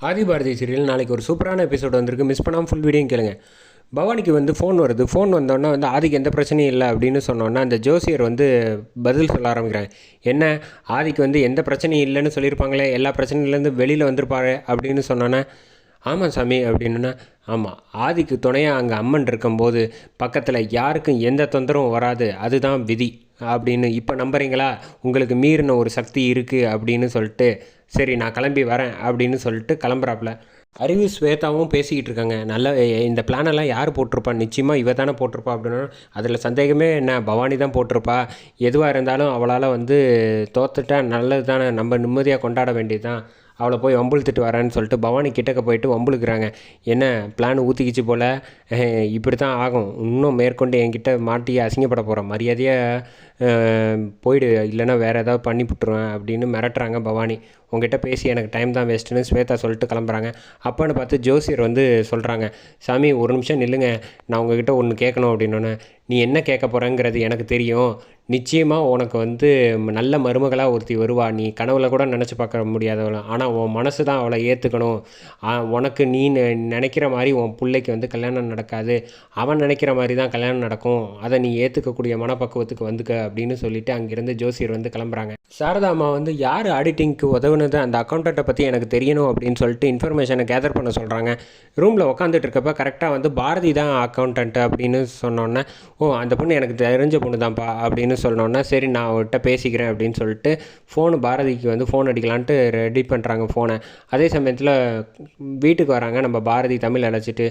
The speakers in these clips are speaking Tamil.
ஆதி பாரதி சீரியல் நாளைக்கு ஒரு சூப்பரான எபிசோட் வந்திருக்கு. மிஸ் பண்ணாமல் ஃபுல் வீடியோ கேளுங்க. பவானிக்கு வந்து ஃபோன் வருது. ஃபோன் வந்தோடனே வந்து ஆதிக்கு எந்த பிரச்சனையும் இல்லை அப்படின்னு சொன்னோன்னே அந்த ஜோசியர் வந்து பதில் சொல்ல ஆரம்பிக்கிறாங்க. என்ன? ஆதிக்கு வந்து எந்த பிரச்சனையும் இல்லைன்னு சொல்லியிருப்பாங்களே எல்லா பிரச்சனையிலேருந்து வெளியில் வந்திருப்பாரு அப்படின்னு சொன்னோன்னே ஆமாம் சாமி அப்படின்னா ஆமாம் ஆதிக்கு துணையாக அங்கே அம்மன் இருக்கும்போது பக்கத்தில் யாருக்கும் எந்த தொந்தரவும் வராது. அதுதான் விதி. அப்படின்னு இப்போ நம்புறீங்களா? உங்களுக்கு மீறின ஒரு சக்தி இருக்குது அப்படின்னு சொல்லிட்டு சரி நான் கிளம்பி வரேன் அப்படின்னு சொல்லிட்டு கிளம்புறாப்புல அறிவு ஸ்வேதாவும் பேசிக்கிட்டு இருக்காங்க. நல்ல இந்த பிளானெல்லாம் யார் போட்டிருப்பா? நிச்சயமாக இவ தானே போட்டிருப்பா அப்படின்னா. அதில் சந்தேகமே என்ன? பவானி தான் போட்டிருப்பா. எதுவாக இருந்தாலும் அவளால் வந்து தோத்துட்டா நல்லது தானே நம்ம நிம்மதியாக கொண்டாட வேண்டியது தான் அவளை போய் வம்புழுத்துட்டு வரேன்னு சொல்லிட்டு பவானி கிட்டக்க போயிட்டு வம்புழுக்கிறாங்க என்ன பிளான் ஊற்றிக்கிச்சு போல்? இப்படி தான் ஆகும். இன்னும் மேற்கொண்டு என்கிட்ட மாட்டி அசிங்கப்பட போகிறோம் மரியாதையாக போயிடு. இல்லைன்னா வேறு ஏதாவது பண்ணி விட்டுருவேன் அப்படின்னு மிரட்டுறாங்க பவானி. உங்ககிட்ட பேசி எனக்கு டைம் தான் வேஸ்ட்டுன்னு ஸ்வேதா சொல்லிட்டு கிளம்புறாங்க. அப்போன்னு பார்த்து ஜோசியர் வந்து சொல்கிறாங்க சாமி ஒரு நிமிஷம் நில்லுங்க. நான் உங்ககிட்ட ஒன்று கேட்கணும் அப்படின்னோன்னே நீ என்ன கேட்க போகிறங்கிறது எனக்கு தெரியும். நிச்சயமாக உனக்கு வந்து நல்ல மருமகளாக ஒருத்தி வருவா. நீ கனவுல கூட நினச்சி பார்க்க முடியாதவள. ஆனால் உன் மனசு தான் அவளை ஏற்றுக்கணும் உனக்கு நீ நெ- நினைக்கிற மாதிரி உன் பிள்ளைக்கு வந்து கல்யாணம் நடக்காது. அவன் நினைக்கிற மாதிரி தான் கல்யாணம் நடக்கும். அதை நீ ஏற்றுக்கக்கூடிய மனப்பக்குவத்துக்கு வந்துக்க அப்படின்னு சொல்லிட்டு அங்கேருந்து ஜோசியர் வந்து கிளம்புறாங்க. சாரதா அம்மா வந்து யார் ஆடிட்டிங்க்கு உதவுனது? அந்த அக்கௌண்ட்டை பற்றி எனக்கு தெரியணும் அப்படின்னு சொல்லிட்டு இன்ஃபர்மேஷனை கேதர் பண்ண சொல்கிறாங்க ரூமில் உட்காந்துட்டு இருக்கப்ப கரெக்டாக வந்து பாரதி தான் அக்கௌண்டன்ட் அப்படின்னு சொன்னோன்னே ஓ அந்த பொண்ணு எனக்கு தெரிஞ்ச பொண்ணு தான்ப்பா அப்படின்னு சொன்னோன்னா சரி நான் அவர்கிட்ட பேசிக்கிறேன் அப்படின்னு சொல்லிட்டு ஃபோனு பாரதிக்கு வந்து ஃபோன் அடிக்கலான்ட்டு ரெடி பண்ணுறாங்க ஃபோனை அதே சமயத்தில் வீட்டுக்கு வராங்க நம்ம பாரதி தமிழ் அழைச்சிட்டு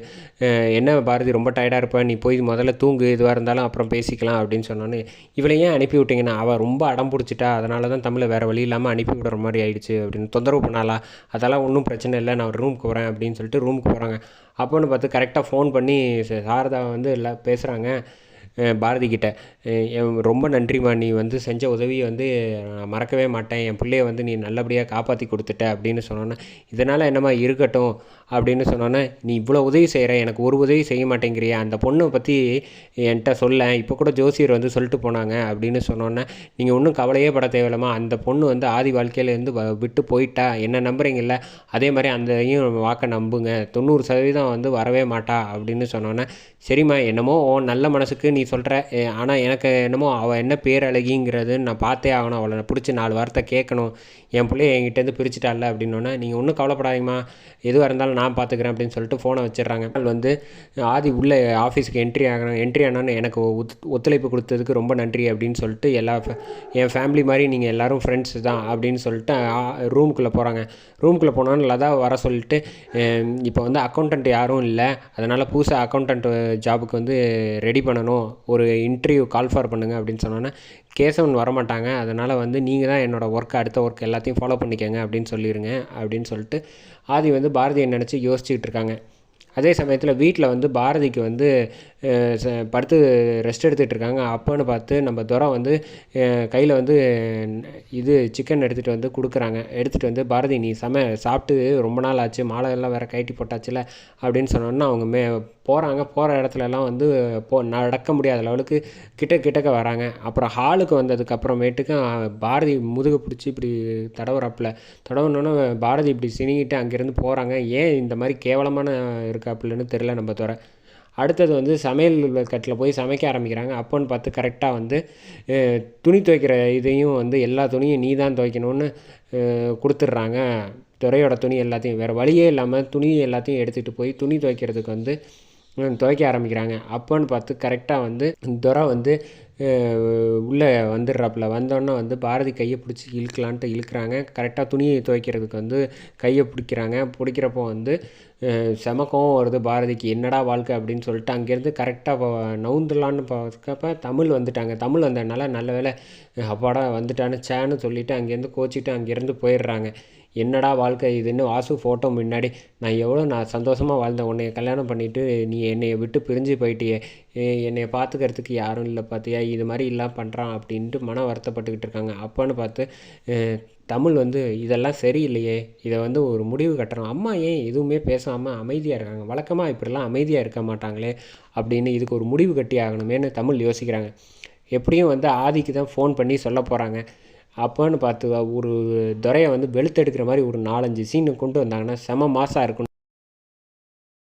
என்ன பாரதி ரொம்ப டயர்டாக இருப்பேன் நீ போய் முதல்ல தூங்கு எதுவாக இருந்தாலும் அப்புறம் பேசிக்கலாம் அப்படின்னு சொன்னோன்னே இவளை ஏன் அனுப்பி விட்டிங்கன்னா அவள் ரொம்ப அடம் பிடிச்சிட்டா அதனால தான் தமிழை வேறு வழி இல்லாமல் அனுப்பி விடுற மாதிரி ஆயிடுச்சு அப்படின்னு தொந்தரவு பண்ணாலா அதெல்லாம் ஒன்றும் பிரச்சனை இல்லை நான் ரூமுக்கு போகிறேன் அப்படின்னு சொல்லிட்டு ரூமுக்கு போகிறாங்க அப்போன்னு பார்த்து கரெக்டாக ஃபோன் பண்ணி சாரதா வந்து எல்லாம் பேசுகிறாங்க பாரதி கிட்ட என் ரொம்ப நன்றிம்மா. நீ வந்து செஞ்ச உதவியை வந்து நான் மறக்கவே மாட்டேன். என் பிள்ளைய வந்து நீ நல்லபடியாக காப்பாற்றி கொடுத்துட்ட அப்படின்னு சொன்னோன்னே. இதனால் என்னம்மா இருக்கட்டும் அப்படின்னு சொன்னோன்னே. நீ இவ்வளோ உதவி செய்கிற எனக்கு ஒரு உதவி செய்ய மாட்டேங்கிறியா. அந்த பொண்ணை பற்றி என்கிட்ட சொல்ல. இப்போ கூட ஜோசியர் வந்து சொல்லிட்டு போனாங்க அப்படின்னு சொன்னோன்னே. நீங்கள் ஒன்றும் கவலையே பட தேவையில்லம்மா. அந்த பொண்ணு வந்து ஆதி வாழ்க்கையிலேருந்து வ விட்டு போயிட்டா. என்ன நம்புறீங்கல்ல? அதே மாதிரி அந்தையும் வாக்க நம்புங்க. தொண்ணூறு சதவீதம் வந்து வரவே மாட்டா அப்படின்னு சொன்னோன்னே. சரிம்மா. என்னமோ உன் நல்ல மனசுக்கு நீ சொல்கிற ஆனால் எனக்கு என்னமோ அவள் என்ன பேரழகிங்கிறது நான் பார்த்தே ஆகணும். அவளை பிடிச்சி நாலு வார்த்தை கேட்கணும். என் பிள்ளைய என்கிட்டேருந்து பிரிச்சுட்டால அப்படின்னோன்னே நீங்கள் ஒன்றும் கவலைப்படாதீங்கம்மா. எதுவாக இருந்தாலும் நான் பார்த்துக்கிறேன் அப்படின்னு சொல்லிட்டு ஃபோனை வச்சிடுறாங்க. வந்து ஆதி உள்ளே ஆஃபீஸுக்கு என்ட்ரி ஆகணும் என்ட்ரி ஆனோன்னு எனக்கு ஒத் ஒத்துழைப்பு கொடுத்ததுக்கு ரொம்ப நன்றி அப்படின்னு சொல்லிட்டு எல்லா என் ஃபேமிலி மாதிரி நீங்கள் எல்லாரும் ஃப்ரெண்ட்ஸ் தான் அப்படின்னு சொல்லிட்டு ரூமுக்குள்ளே போகிறாங்க ரூமுக்குள்ளே போனோன்னு லதா வர சொல்லிட்டு இப்போ வந்து அக்கௌண்டன்ட் யாரும் இல்லை. அதனால் புதுசாக அக்கௌண்டன்ட் ஜாபுக்கு வந்து ரெடி பண்ணணும். ஒரு இன்டர்வியூ கால் ஃபார் பண்ணுங்க அப்படின்னு சொன்னோன்னே கேசவன் வரமாட்டாங்க. அதனால் வந்து நீங்கள் தான் என்னோடய ஒர்க் அடுத்த ஒர்க் எல்லாத்தையும் ஃபாலோ பண்ணிக்கோங்க அப்படின்னு சொல்லிடுங்க அப்படின்னு சொல்லிட்டு ஆதி வந்து பாரதியை நினச்சி யோசிச்சுக்கிட்டு இருக்காங்க. அதே சமயத்தில் வீட்டில் வந்து பாரதிக்கு வந்து படுத்து ரெஸ்ட் எடுத்துகிட்டு இருக்காங்க. அப்போன்னு பார்த்து நம்ம துரை வந்து கையில் வந்து இது சிக்கன் எடுத்துகிட்டு வந்து கொடுக்குறாங்க. எடுத்துகிட்டு வந்து பாரதி நீ சம சாப்பிட்டு ரொம்ப நாள் ஆச்சு மாலை எல்லாம் வேறு கைட்டி போட்டாச்சுல அப்படின்னு சொன்னோன்னா அவங்க மே போகிறாங்க போகிற இடத்துலலாம் வந்து போ நடக்க முடியாத லெவலுக்கு கிட்ட கிட்டக்க வராங்க. அப்புறம் ஹாலுக்கு வந்ததுக்கப்புறமேட்டுக்கு பாரதி முதுகு பிடிச்சி இப்படி தடவுறாப்புல. தடவுனோன்னே பாரதி இப்படி சினிங்கிட்டு அங்கேருந்து போகிறாங்க ஏன் இந்த மாதிரி கேவலமான இருக்காப்புலன்னு தெரில நம்ம துறை அடுத்தது வந்து சமையல் கட்டில் போய் சமைக்க ஆரம்பிக்கிறாங்க. அப்போன்னு பார்த்து கரெக்டாக வந்து துணி துவைக்கிற இதையும் வந்து எல்லா துணியும் நீ தான் துவைக்கணும்னு கொடுத்துட்றாங்க. துறையோட துணி எல்லாத்தையும் வேறு வழியே இல்லாமல் துணி எல்லாத்தையும் எடுத்துகிட்டு போய் துணி துவைக்கிறதுக்கு வந்து துவைக்க ஆரம்பிக்கிறாங்க. அப்போன்னு பார்த்து கரெக்டாக வந்து துரை வந்து உள்ளே வந்துடுறாப்புல. வந்தோடனே வந்து பாரதி கையை பிடிச்சி இழுக்கலான்ட்டு இழுக்கிறாங்க. கரெக்டாக துணியை துவைக்கிறதுக்கு வந்து கையை பிடிக்கிறாங்க. பிடிக்கிறப்போ வந்து செமக்கவும் வருது பாரதிக்கு. என்னடா வாழ்க்கை? அப்படின்னு சொல்லிட்டு அங்கேருந்து கரெக்டாக நவுந்துடலான்னு பார்க்கப்ப தமிழ் வந்துட்டாங்க. தமிழ் வந்ததுனால நல்ல வேளை அப்பாடா வந்துட்டான்னு சேன்னு சொல்லிவிட்டு அங்கேருந்து கோச்சிட்டு அங்கேருந்து போயிடுறாங்க. என்னடா வாழ்க்கை இதுன்னு வாசு ஃபோட்டோ முன்னாடி நான் எவ்வளோ நான் சந்தோஷமாக வாழ்ந்தேன். உன்னைய கல்யாணம் பண்ணிவிட்டு நீ என்னைய விட்டு பிரிஞ்சு போயிட்டியே. என்னை என்னைய பார்த்துக்கிறதுக்கு யாரும் இல்லை பார்த்தியா இது மாதிரி எல்லாம் பண்ணுறான் அப்படின்ட்டு மன வருத்தப்பட்டுக்கிட்டு இருக்காங்க. அப்போன்னு பார்த்து தமிழ் வந்து இதெல்லாம் சரியில்லையே. இதை வந்து ஒரு முடிவு கட்டுறோம் அம்மா ஏன் எதுவுமே பேசாமல் அமைதியாக இருக்காங்க? வழக்கமாக இப்படிலாம் அமைதியாக இருக்க மாட்டாங்களே அப்படின்னு இதுக்கு ஒரு முடிவு கட்டி ஆகணுமேன்னு தமிழ் யோசிக்கிறாங்க. எப்படியும் வந்து ஆதிக்கு தான் ஃபோன் பண்ணி சொல்ல போகிறாங்க அப்போன்னு பார்த்து ஒரு துறையை வந்து வெளுத்தெடுக்கிற மாதிரி ஒரு நாலஞ்சு சீனு கொண்டு வந்தாங்கன்னா செம மாசாக இருக்கும்